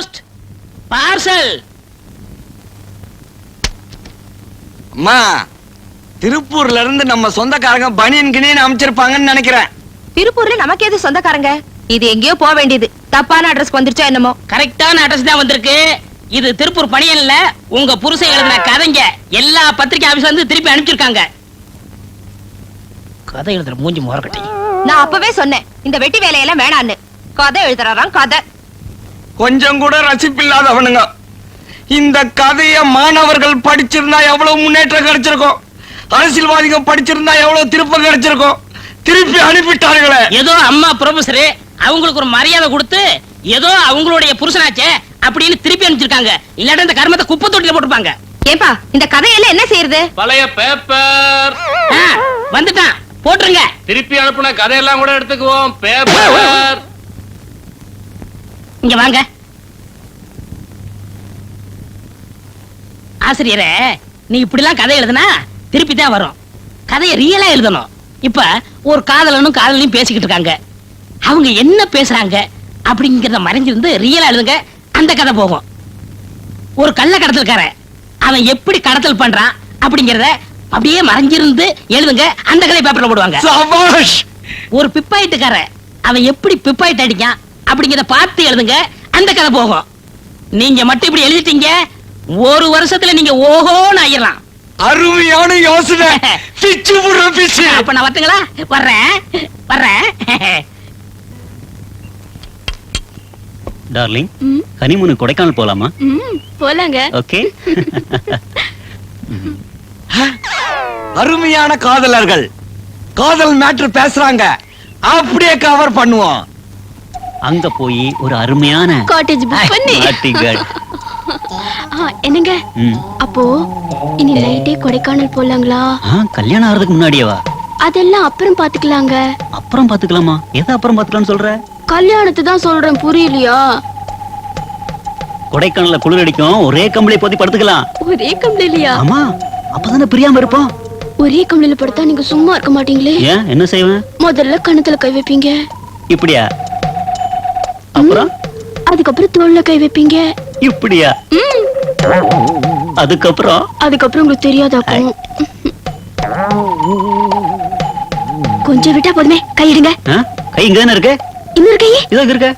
Post parcel அம்மா திருப்பூர்ல இருந்து நம்ம சொந்தக்காரங்க பனியன் கிணியன் அமைச்சிருப்பாங்கன்னு நினைக்கிறேன். திருப்பூர்ல நமக்கு எது சொந்தக்காரங்க? இது எங்கேயோ போக வேண்டியது. தப்பான அட்ரஸ் வந்துருச்சா என்னமோ? கரெக்டான அட்ரஸ் தான் வந்திருக்கு. இது திருப்பூர் பணியன்ல உங்க புருஷன் எழுதின கதைங்க. எல்லா பத்திரிகை ஆபீஸ் வந்து திருப்பி அனுப்பிச்சிருக்காங்க. கதை எழுதுற மூஞ்சி முறக்கட்டி நான் அப்பவே சொன்னேன். இந்த வெட்டி வேலையெல்லாம் வேணான்னு கதை எழுதுறாராம் கதை. கொஞ்சம் கூட ரசிப்பில்லாதவனுங்க. இந்த கதைய மாணவர்கள் படிச்சிருந்தா எவ்வளவு முன்னேற்றம் கிடைச்சிருக்கும்? அரசியல்வாதிங்க படிச்சிருந்தா எவ்வளவு திருப்பம் கிடைச்சிருக்கும்? திருப்பி அனுப்பிட்டார்களே. ஏதோ அம்மா ப்ரொஃபசர் அவங்களுக்கு ஒரு மரியாதை கொடுத்து ஏதோ அவங்களுடைய புருஷனாச்சே அப்படின்னு திருப்பி அனுப்பிச்சிருக்காங்க. இல்லாட்டா இந்த கர்மத்தை குப்பை தொட்டில போட்டுப்பாங்க ஏப்பா இந்த கதையெல்லாம் என்ன செய்யறது? பழைய பேப்பர். வந்துட்டான். போட்டுருங்க. திருப்பி அனுப்புன கதையெல்லாம் கூட எடுத்துக்குவோம். பேப்பர். இங்க வாங்க. ஆசிரியரே நீ இப்படிலாம் கதை எழுதுனா திருப்பி தான் வரும். கதையை ரியலா எழுதணும். இப்ப ஒரு காதலனும் காதலனையும் பேசிக்கிட்டு இருக்காங்க. அவங்க என்ன பேசுறாங்க அப்படிங்கறத மறைஞ்சிருந்து ரியலா எழுதுங்க. அந்த கதை போகும். ஒரு கள்ள கடத்தல்காரன் அவன் எப்படி கடத்தல் பண்றான் அப்படிங்கறத அப்படியே மறைஞ்சிருந்து எழுதுங்க. அந்த கதை பேப்பர்ல போடுவாங்க. ஒரு பிப்பாயிட்டுக்காரன் அவன் எப்படி பிப்பாயிட்டு அடிக்கான் அப்படிங்கிறத பார்த்து எழுதுங்க. அந்த கதை போகும். நீங்க மட்டும் இப்படி எழுதிட்டீங்க ஒரு வருஷத்துல நீங்க ஓஹோன்னு ஆயிரலாம். அருமையான யோசனை பிச்சு புடுற பிச்சு. அப்ப நான் வரட்டுங்களா? வர்றேன். வர்றேன். டார்லிங் ஹனிமூனு கொடைக்கானல் போலாமா? போலாங்க. ஓகே அருமையான காதலர்கள். காதல் மேட்ரு பேசுறாங்க. அப்படியே கவர் பண்ணுவோம். அங்க போய் ஒரு அருமையான காட்டேஜ் புக் பண்ணி. என்னங்க. அப்போ இனி நைட்டே கொடைக்கானல் போலாங்களா? கல்யாணம் ஆறதுக்கு முன்னாடியேவா அதெல்லாம் அப்புறம் பாத்துக்கலாங்க. அப்புறம் பாத்துக்கலாமா? எதை அப்புறம் பாத்துக்கலாம்னு சொல்ற? கல்யாணத்தை தான் சொல்றேன் புரியலையா? கொடைக்கானல்ல குளிர் அடிக்கும். ஒரே கம்பளி போத்தி படுத்துக்கலாம். ஒரே கம்பளிலையா? ஆமா அப்பதானே பிரியாம இருப்போம். ஒரே கம்பளில படுத்தா நீங்க சும்மா இருக்க மாட்டீங்களே. ஏன்? என்ன செய்வேன்? முதல்ல கணத்துல கை வைப்பீங்க. இப்படியா? அப்புறம்? அதுக்கப்புறம் தோல்ல கை வைப்பீங்க. இப்படியா? அதுக்கப்புறம்? அதுக்கப்புறம் உங்களுக்கு தெரியாதாக்கும் கொஞ்சம் விட்டா போதுமே கை எடுங்க கை இங்க தானே இருக்கு? இன்னொரு கை? இதோ இருக்கு.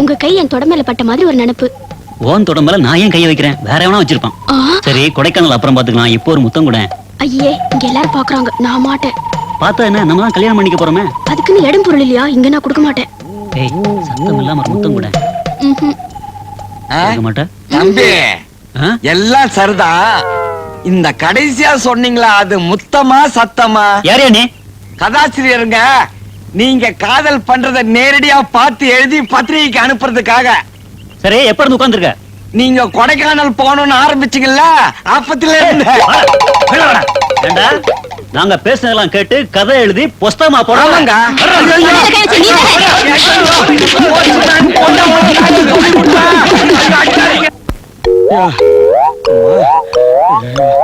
உங்க கை என் தொட மேல பட்ட மாதிரி ஒரு நினைப்பு. ஓன் தொடம்பல நான் ஏன் கைய வைக்கிறேன்? வேற எவனா வச்சிருப்பான். சரி கொடைக்கானல் அப்புறம் பாத்துக்கலாம் இப்போ ஒரு முத்தம் கூட. ஐயே இங்க எல்லாரும் பாக்குறாங்க நான் மாட்டேன். பார்த்தா என்ன? நம்ம தான் கல்யாணம் பண்ணிக்க போறோமே. அதுக்குன்னு இடம் பொருள் இல்லையா? இங்க நான் கொடுக்க மாட்டேன். ஏய் சத்தம் இல்லாம முத்தம் கூட. மாட்டேன். தம்பி? எல்லாம் சரிதான் இந்த கடைசியா சொன்னீங்களா அது முத்தமா சத்தமா? யார் நீ? கதாசிரியருங்க நீங்க காதல் பண்றத நேரடியா பார்த்து எழுதி பத்திரிகைக்கு அனுப்புறதுக்காக. சரி எப்ப இருந்து உட்கார்ந்திருக்க? நீங்க கொடைக்கானல் போகணும்னு ஆரம்பிச்சீங்கல்ல இருந்து. ஏண்டா நாங்க பேசுனதெல்லாம் கேட்டு கதை எழுதி புஸ்தகமா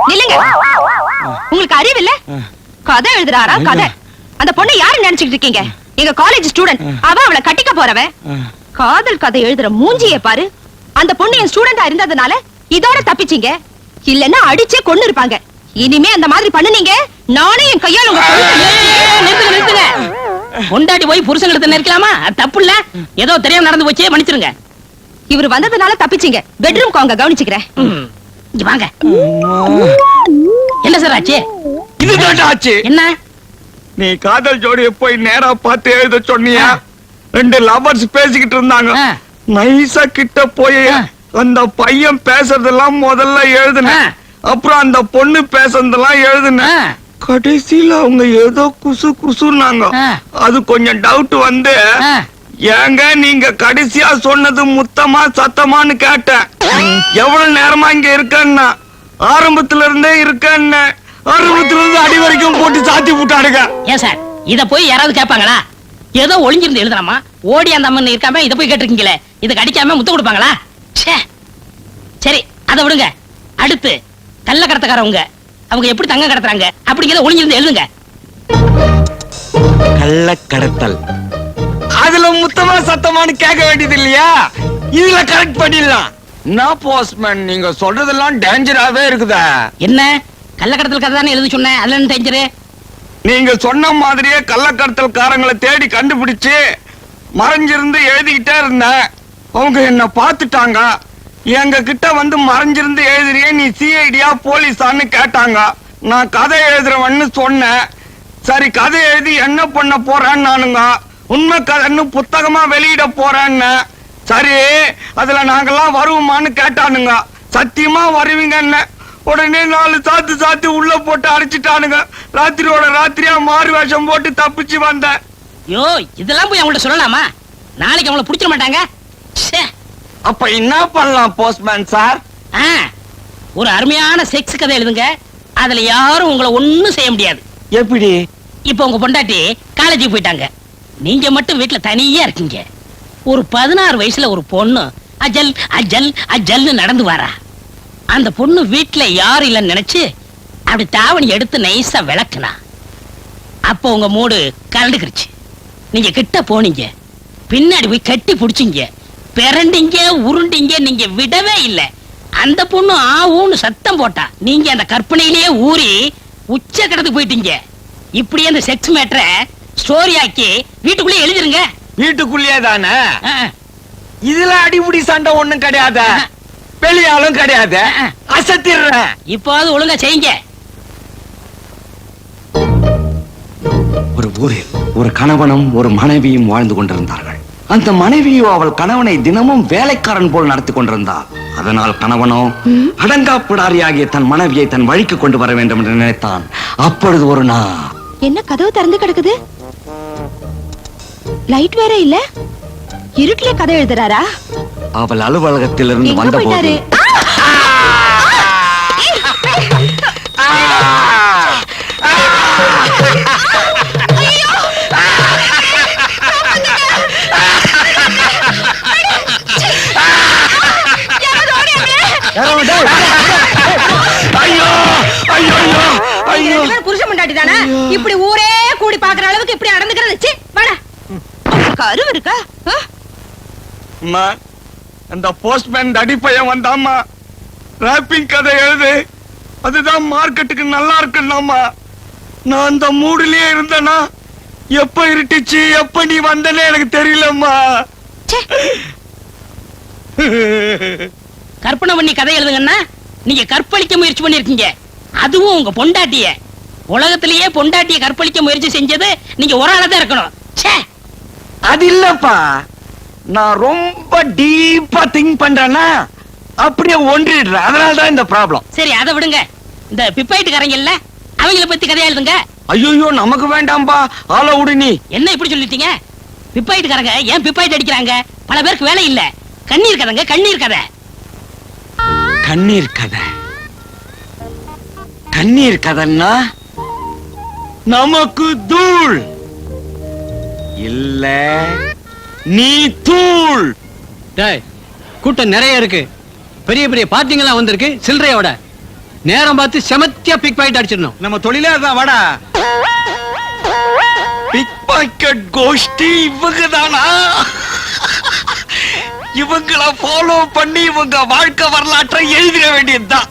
நில்லுங்க. உங்களுக்கு அறிவு இல்ல கதை எழுதுறாரா? கதை. அந்த பொண்ணை யாரு நினைச்சுக்கிட்டு இருக்கீங்க? எங்க காலேஜ் ஸ்டூடெண்ட் அவ அவளை கட்டிக்க போறவன். காதல் கதை எழுதுற மூஞ்சிய பாரு. அந்த பொண்ணு என் ஸ்டூடெண்டா இருந்ததுனால இதோட தப்பிச்சீங்க. இல்லன்னா அடிச்சே கொன்னு இருப்பாங்க இனிமே அந்த மாதிரி பண்ணுனீங்க நானே என் கையால உங்க நிறுத்துங்க நிறுத்துங்க. கொண்டாடி போய் புருஷன் எடுத்து நிற்கலாமா? தப்பு இல்ல. ஏதோ தெரியாம நடந்து போச்சு மன்னிச்சிருங்க. இவர் வந்ததுனால தப்பிச்சீங்க. பெட்ரூம் அவங்க கவனிச்சுக்கிறேன். இங்க வாங்க. என்ன சார் ஆச்சு? இதுதான் ஆச்சு. என்ன? நீ காதல் ஜோடியை போய் நேரா பார்த்து எழுத சொன்னியா? ரெண்டு லவர்ஸ் பேசிக்கிட்டு இருந்தாங்க. நைஸா கிட்ட போய். அந்த பையன் பேசுறதெல்லாம் முதல்ல எழுதுனேன். அப்புறம் அந்த பொண்ணு பேசுறதெல்லாம் எழுதுனேன். கடைசியில அவங்க ஏதோ குசு குசுன்னாங்க ஆ. அது கொஞ்சம் டவுட் வந்து. ஏங்க நீங்க கடைசியா சொன்னது முத்தமா சத்தமான்னு கேட்டேன் எவ்வளவு நேரமா இங்க இருக்கேன்னா ஆரம்பத்துல இருந்தே இருக்கேன்னு ஆரம்பத்துல இருந்து அடி வரைக்கும் போட்டு சாத்தி விட்டாடுங்க ஏன் சார் இத போய் யாராவது கேட்பாங்களா ஏதோ ஒளிஞ்சிருந்து எழுதுறாமா ஓடி அந்த அம்மன் இருக்காம இத போய் கேட்டிருக்கீங்களே? இதுக்கு அடிக்காம முத்து கொடுப்பாங்களா. சரி அதை விடுங்க. அடுத்து கள்ள கடத்தக்காரவங்க. அவங்க எப்படி தங்கம் கடத்துறாங்க? அப்படிங்கிறத ஒளிஞ்சிருந்து எழுதுங்க. கள்ள கடத்தல். அதுல முத்தமா சத்தமானு கேட்க வேண்டியது இல்லையா? இதுல கரெக்ட் பண்ணிடலாம். நான் போஸ்ட்மேன் நீங்க சொல்றதெல்லாம் டேஞ்சராவே இருக்குதா. என்ன? கள்ளக்கடத்தல் கதை தானே எழுத சொன்னேன். அதுல என்ன டேஞ்சரு நீங்க சொன்ன மாதிரியே கள்ளக்கடத்தல்காரங்களை தேடி கண்டுபிடிச்சு மறைஞ்சிருந்து எழுதிக்கிட்டே இருந்தேன் அவங்க என்ன பார்த்துட்டாங்க. எங்க கிட்ட வந்து மறைஞ்சிருந்து எழுதுறியே நீ சிஐடியா போலீஸான்னு கேட்டாங்க. நான் கதை எழுதுறவன்னு சொன்னேன். சரி கதை எழுதி என்ன பண்ண போறேன்னு நானுங்க உண்மை கதைன்னு புத்தகமா வெளியிட போறேன்னு. சரி அதுல நாங்கெல்லாம் வருவோமான்னு கேட்டானுங்க. சத்தியமா வருவீங்கன்னு. உடனே நாலு சாத்து சாத்து உள்ள போட்டு அடிச்சிட்டானுங்க. ராத்திரியோட ராத்திரியா மாறு வேஷம் போட்டு தப்பிச்சு வந்தேன். யோ இதெல்லாம் போய் அவங்கள்ட்ட சொல்லலாமா? நாளைக்கு அவங்கள பிடிச்சிட மாட்டாங்க. அப்ப என்ன பண்ணலாம் போஸ்ட்மேன் சார் ஒரு அருமையான செக்ஸ் கதை எழுதுங்க. அதுல யாரும் உங்களை ஒண்ணும் செய்ய முடியாது. எப்படி? இப்போ உங்க பொண்டாட்டி காலேஜுக்கு போயிட்டாங்க. நீங்க மட்டும் வீட்டுல தனியா இருக்கீங்க. ஒரு பதினாறு வயசுல ஒரு பொண்ணு அஜல் அஜல் அஜல்னு நடந்து வரா. அந்த பொண்ணு வீட்டுல யாரும் இல்லைன்னு நினைச்சு அப்படி தாவணி எடுத்து நைஸா விளக்குனா. அப்போ உங்க மூடு கரண்டுக்கிருச்சு. நீங்க கிட்ட போனீங்க. பின்னாடி போய் கட்டி புடிச்சீங்க. பிறண்டீங்க உருண்டீங்க நீங்க விடவே இல்லை. அந்த பொண்ணு ஆவுன்னு சத்தம் போட்டா. நீங்க அந்த கற்பனையிலேயே ஊறி உச்ச கடத்துக்கு போயிட்டீங்க. இப்படியே அந்த செக்ஸ் மேட்டரை ஸ்டோரி ஆக்கி வீட்டுக்குள்ளே எழுதிருங்க. வீட்டுக்குள்ளேயே தானே? இதுல அடிமுடி சண்டை ஒண்ணும் கிடையாது. வெளியாலும் கிடையாது. அசத்திடுறேன். இப்போது ஒழுங்கா செய்யுங்க. ஊரில் ஒரு கணவனும் ஒரு மனைவியும் வாழ்ந்து கொண்டிருந்தார்கள். அந்த மனைவியோ அவள் கணவனை தினமும் வேலைக்காரன் போல் நடத்தி கொண்டிருந்தார் அதனால் கணவனோ அடங்காப்பிடாரியாகிய தன் மனைவியை தன் வழிக்கு கொண்டு வர வேண்டும் என்று நினைத்தான். அப்பொழுது ஒரு நாள் என்ன கதவு திறந்து கிடக்குது? லைட் வேற இல்ல? இருட்டுல கதை எழுதுறாரா? அவள் அலுவலகத்திலிருந்து எங்க வந்தபோது போயிட்டாரு? ஐயோ ஐயோ ஐயோ ஐயோ. புருஷன் முண்டாட்டி தானே? இப்படி ஊரே கூடி பாக்குற அளவுக்கு இப்படி நடந்துக்கிறது. ச்சீ, வாடா. கருவு இருக்கா? ஆ? அம்மா அந்த போஸ்ட்மேன் அடிப்பையன் வந்தாம்மா. ராப்பிங் கதை எழுது. அதுதான் மார்க்கெட்டுக்கு நல்லா இருக்குன்னாம்மா. நான் அந்த மூடுலயே இருந்தேனா எப்ப இருட்டுச்சு எப்ப நீ வந்தனே எனக்கு தெரியலம்மா. கற்பனை பண்ணி கதை எழுதுங்கன்னா நீங்க கற்பழிக்க முயற்சி பண்ணிருக்கீங்க. அதுவும் உங்க பொண்டாட்டிய. உலகத்திலேயே பொண்டாட்டிய கற்பழிக்க முயற்சி செஞ்சது நீங்க ஒரு ஆளா தான் இருக்கணும். ச்சே! அது இல்லப்பா. நான் ரொம்ப டீப்பா திங்க் பண்றேன்னா அப்படியே ஒன்றிடுறேன். அதனால தான் இந்த ப்ராப்ளம். சரி அதை விடுங்க. இந்த பிப்பாயிட்டுக்காரங்க இல்ல அவங்கள பத்தி கதையா எழுதுங்க. ஐயோ நமக்கு வேண்டாம்பா. ஆள விடு நீ. என்ன இப்படி சொல்லிட்டீங்க? பிப்பாயிட்டுக்காரங்க ஏன் பிப்பாயிட்டு அடிக்கிறாங்க? பல பேருக்கு வேலை இல்ல. கண்ணீர் கதைங்க கண்ணீர் கதை. கண்ணீர் கதை. கண்ணீர் கதைன்னா நமக்கு தூள். இல்ல நீ தூள். டேய் கூட்டம் நிறைய இருக்கு. பெரிய பெரிய பார்ட்டிங்கெல்லாம் வந்திருக்கு. சில்லறையோட நேரம் பார்த்து செமத்தியா பிக் பாயிண்ட் அடிச்சிடணும். நம்ம தொழிலே அதான் வாடா. பிக் பாக்கெட் கோஷ்டி இவங்க தானா இவங்கள ஃபாலோ பண்ணி இவங்க வாழ்க்கை வரலாற்றை எழுதிட வேண்டியதுதான்.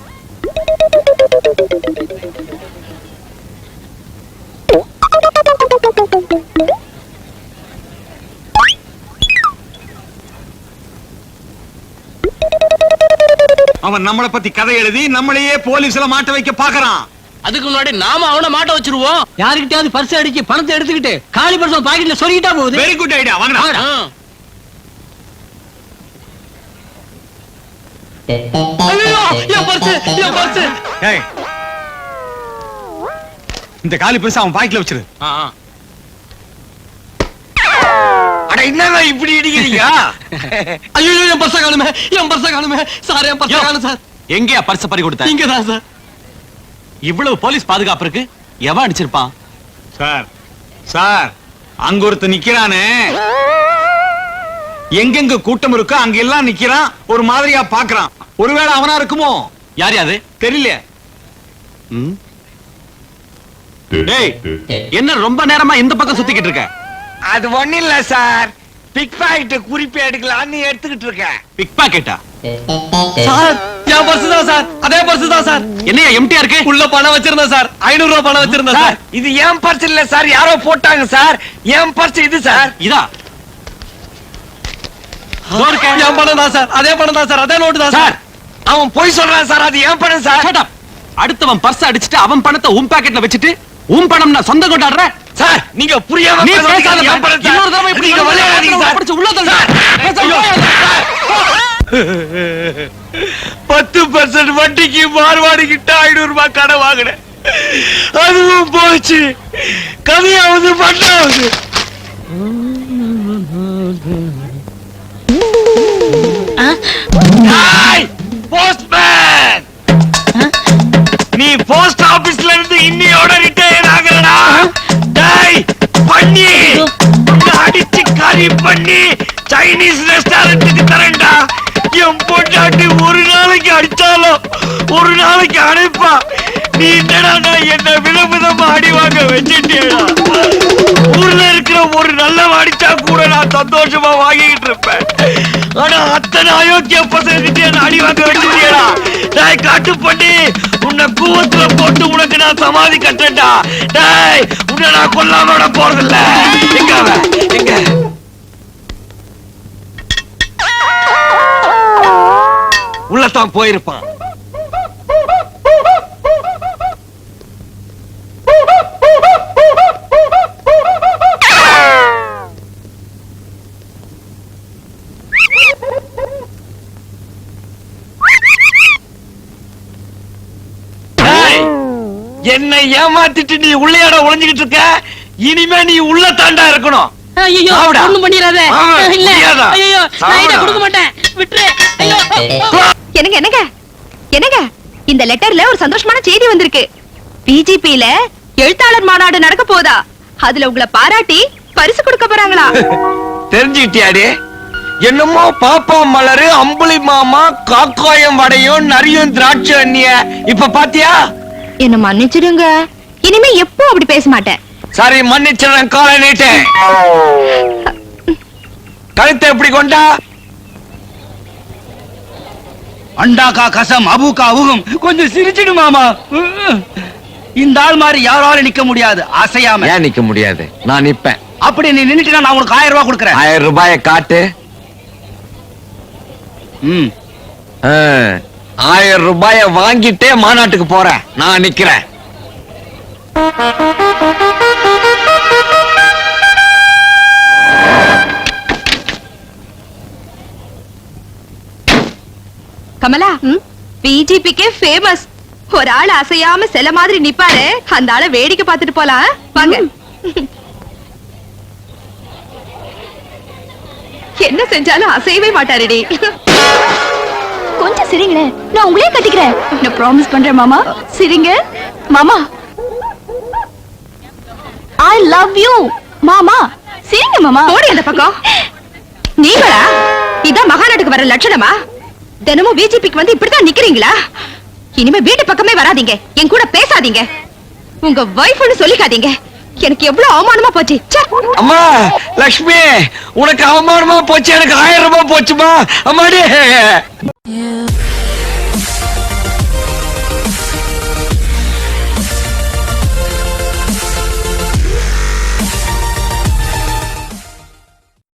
அவன் நம்மளை பத்தி கதை எழுதி நம்மளையே போலீஸ்ல மாட்ட வைக்க பாக்குறான். அதுக்கு முன்னாடி நாம அவனை மாட்ட வச்சிருவோம். யாருக்கிட்டயாவது பர்ஸ் அடிச்சு பணத்தை எடுத்துக்கிட்டு காலி பர்சன் பாக்கெட்ல சொருகிட்டா போகுது. வெரி குட் ஐடியா வாங்கடா ஆ. ஐயோ, என் பர்ஸ் என் பர்ஸ் ஏய் இந்த காலி பெருசா அவன் பாக்கெட்ல வச்சிரு. அட இப்படி இடிக்கிறீங்க? ஐயோ என் பர்ஸ காணுமே என் பர்ஸ காணுமே. சார் என் காணும் சார். எங்கயா பர்ஸ் பறி கொடுத்த? இங்க தான் சார். இவ்வளவு போலீஸ் பாதுகாப்பு இருக்கு? எவன் அடிச்சிருப்பான்? சார் சார் அங்க ஒருத்தன் நிக்கிறானே. எங்கெங்க கூட்டம் இருக்கோ அங்க எல்லாம் நிக்கிறான் ஒரு மாதிரியா பாக்குறான் ஒருவேளை அவனா இருக்குமோ? யார் யாது தெரியல. என்ன ரொம்ப நேரமா இந்த பக்கம் சுத்திக்கிட்டு இருக்க? அது ஒண்ணு இல்ல சார். பிக் பாக்கெட் குறிப்பு எடுக்கலாம்னு எடுத்துக்கிட்டு இருக்கேன் பிக் பாக்கெட்டா சார் என் பர்ஸ் தான் சார். அதே பர்ஸ் தான் சார். என்னையா எம்டியா இருக்கு? உள்ள பணம் வச்சிருந்தேன் சார். ஐநூறு ரூபாய் பணம் வச்சிருந்தேன் சார் இது என் பர்ஸ் இல்ல சார். யாரோ போட்டாங்க சார். என் பர்ஸ் இது சார். இதா? இருக்க. என் பணம் தான் சார். அதே பணம் தான் சார். அதே நோட்டு தான் சார். அவன் போய் சொல்றான் சார். அது என் பணம் சார். அடுத்தவன் பர்ஸ் அடிச்சிட்டு அவன் பணத்தை உன் பாக்கெட்ல வச்சுட்டு உன் பணம் நான் சொந்தம் கொண்டாடுற? சார் நீங்க புரியாம. பேசாத. இன்னொரு தடவை இப்படி நீங்க விளையாடாதீங்க சார். படிச்சு உள்ள தள்ளு. பத்து பர்சன்ட் வட்டிக்கு மார்வாடி கிட்ட ஐநூறு ரூபாய் கடை வாங்கினேன். அதுவும் போச்சு. கதையாவது பண்ணாவது. போஸ்ட்மேன் நீ போஸ்ட் ஆபீஸ்ல இருந்து இன்னியோட ரிட்டையர் ஆகலடா. டேய் பண்ணி. அடிச்சு கறி பண்ணி சைனீஸ் ரெஸ்டாரண்ட்டுக்கு தரேன்டா. என் பொண்டாட்டி ஒரு நாளைக்கு அடிச்சாலும் ஒரு நாளைக்கு அனுப்பா நீ என்னடா என்ன விதவிதமா அடி வாங்க வச்சுட்டியடா. ஊர்ல இருக்கிற ஒரு நல்ல அடிச்சா கூட நான் சந்தோஷமா வாங்கிட்டு இருப்பேன். ஆனா அத்தனை அயோக்கிய பசங்க என்ன அடி வாங்க வச்சுட்டியடா டேய் காட்டு பண்ணி உன்னை கூவத்துல போட்டு உனக்கு நான் சமாதி கட்டேன்டா டேய் உன்னை நான் கொல்லாம விட போறதில்ல. எங்க எங்க? உள்ளத்தான் போயிருப்பான். என்னை ஏமாத்திட்டு நீ உள்ளையாட ஒளிஞ்சுகிட்டு இருக்க? இனிமே நீ உள்ள தாண்டா இருக்கணும். ஐயோ. ஒண்ணும் பண்ணிராத இல்ல? ஐயோ நான் இதை. கொடுக்க மாட்டேன். விட்டுரு. ஐயோ என்னங்க என்னங்க? என்னங்க? இந்த லெட்டர்ல ஒரு சந்தோஷமான செய்தி வந்திருக்கு. பிஜிபில எழுத்தாளர் மாநாடு நடக்க போதா? அதுல உங்களை பாராட்டி பரிசு கொடுக்க போறாங்களா? தெரிஞ்சுக்கிட்டியாடி? என்னமோ பாப்பா மலரு அம்புலி மாமா காக்காயம் வடையும் நரியும் திராட்சை அண்ணிய. இப்ப பாத்தியா? என்ன மன்னிச்சிடுங்க. இனிமே எப்போ அப்படி பேச மாட்டேன். சரி மன்னிச்சிடுறேன் காலை நீட்டேன். கழுத்தை எப்படி கொண்டா? அண்டாக்கா கசம் அபுக்கா அவுகும். கொஞ்சம் சிரிச்சிடு மாமா. இந்த ஆள் மாதிரி யாராலும் நிக்க முடியாது. அசையாம. ஏன் நிக்க முடியாது? நான் நிப்பேன். அப்படி நீ நின்னுட்டா நான் உனக்கு ஆயிரம் ரூபாய் கொடுக்கறேன். ஆயிரம் ரூபாய காட்டு. ம். ஆ, ஆயிரம் ரூபாய வாங்கிட்டே மாநாட்டுக்கு போறேன் நான் நிக்கிறேன். கமலா பிஜிபிக்கே ஃபேமஸ் ஒரு ஆள் அசையாம சில மாதிரி நிப்பாரு. அந்த ஆளை வேடிக்கை பார்த்துட்டு போலாம். வாங்க. என்ன செஞ்சாலும் அசையவே மாட்டாருடி. கொஞ்சம் சிரிங்களேன் நான் உங்களே கட்டிக்கிறேன். நான் ப்ராமிஸ் பண்றேன் மாமா. சிரிங்க. மாமா. ஐ லவ் யூ மாமா. சிரிங்க மாமா. போடி அந்த பக்கம். நீங்களா இதான் மகாநாட்டுக்கு வர லட்சணமா? தினமும் பிஜேபிக்கு வந்து இப்படித்தான் நிக்கிறீங்களா? இனிமே வீட்டு பக்கமே வராதீங்க. என் கூட பேசாதீங்க. உங்க வைஃப்னு சொல்லிக்காதீங்க. எனக்கு எவ்வளவு அவமானமா போச்சு. ச்சே. அம்மா லக்ஷ்மி உனக்கு அவமானமா போச்சு. எனக்கு ஆயிரம் ரூபாய் போச்சுமா? அம்மாடி. Yeah.